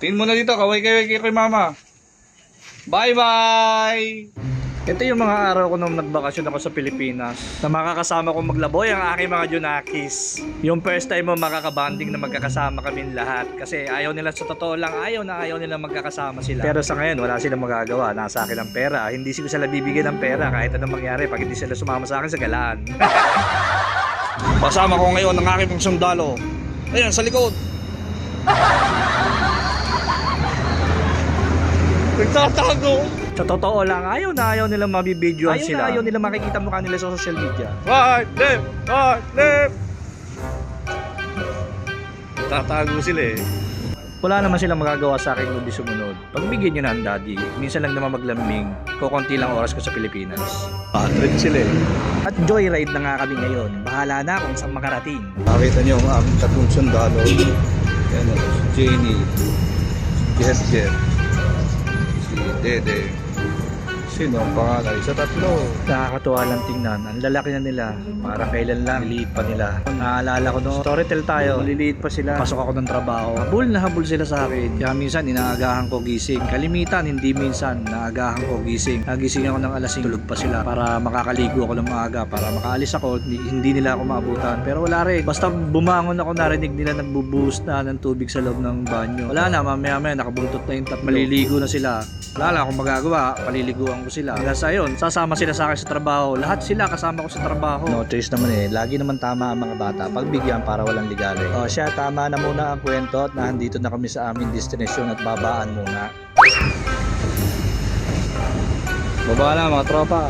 Tingin mo na dito, kaway kaway kay mama. Bye-bye! Ito yung mga araw ko nung nagbakasyon ako sa Pilipinas na makakasama ko maglaboy ang aking mga Junakis. Yung first time mo makakabanding na magkakasama kami lahat kasi ayaw nila sa totoo lang ayaw na ayaw nila magkakasama sila. Pero sa ngayon wala silang magagawa. Nasa akin ang pera. Hindi ko sila bibigyan ng pera kahit anong mangyari pag hindi sila sumama sa akin sa galaan. Kasama ko ngayon ang aking sundalo. Ayan, sa likod. Nagtatago. Sa totoo lang, ayaw na ayaw nila mabibidyoan Ayaw sila. na ayaw nila makikita mukha nila sa social media. Right, left, right, left. Tatago sila eh. Wala naman silang magagawa sa akin kundi sumunod. Pagbigyan nyo na ang daddy, minsan lang naman maglambing, kukunti lang oras ko sa Pilipinas. Patrick sila eh. At joyride na nga kami ngayon. Bahala na kung saan makarating. Nakita nyo ang aming tatlong sundalo. Yan o, Jet Jet, si Dede. Sino ang pangalay sa tatlo? Nakakatuwa lang tingnan. Ang lalaki na nila. Parang kailan lang. Liliit pa nila. Naalala ko no. Storytell tayo. Liliit pa sila. Pasok ako ng trabaho. Habol na habol sila sa akin. Kaya minsan inaagahan ko gising. Kalimitan, hindi minsan. Naagahan ko gising. Nagising ako ng alas 5. Tulog pa sila. Para makakaligo ako ng maaga. Para makaalis ako. Hindi, nila ako maabutan. Pero wala rin. Basta bumangon ako narinig nila nagbubuhos na ng tubig sa loob ng banyo. Wala na. Mamaya maya nakabuntot na yung tatlo. Maliligo na sila. Wala na akong magagawa. Paliliguan ko sila. Kaya sa yun, sasama sila sa akin sa trabaho. Lahat sila kasama ko sa trabaho. No choice naman eh. Lagi naman tama ang mga bata. Pagbigyan para walang ligali. O siya, tama na muna ang kwento at nandito na kami sa aming destination at babaan muna. Baba na mga tropa.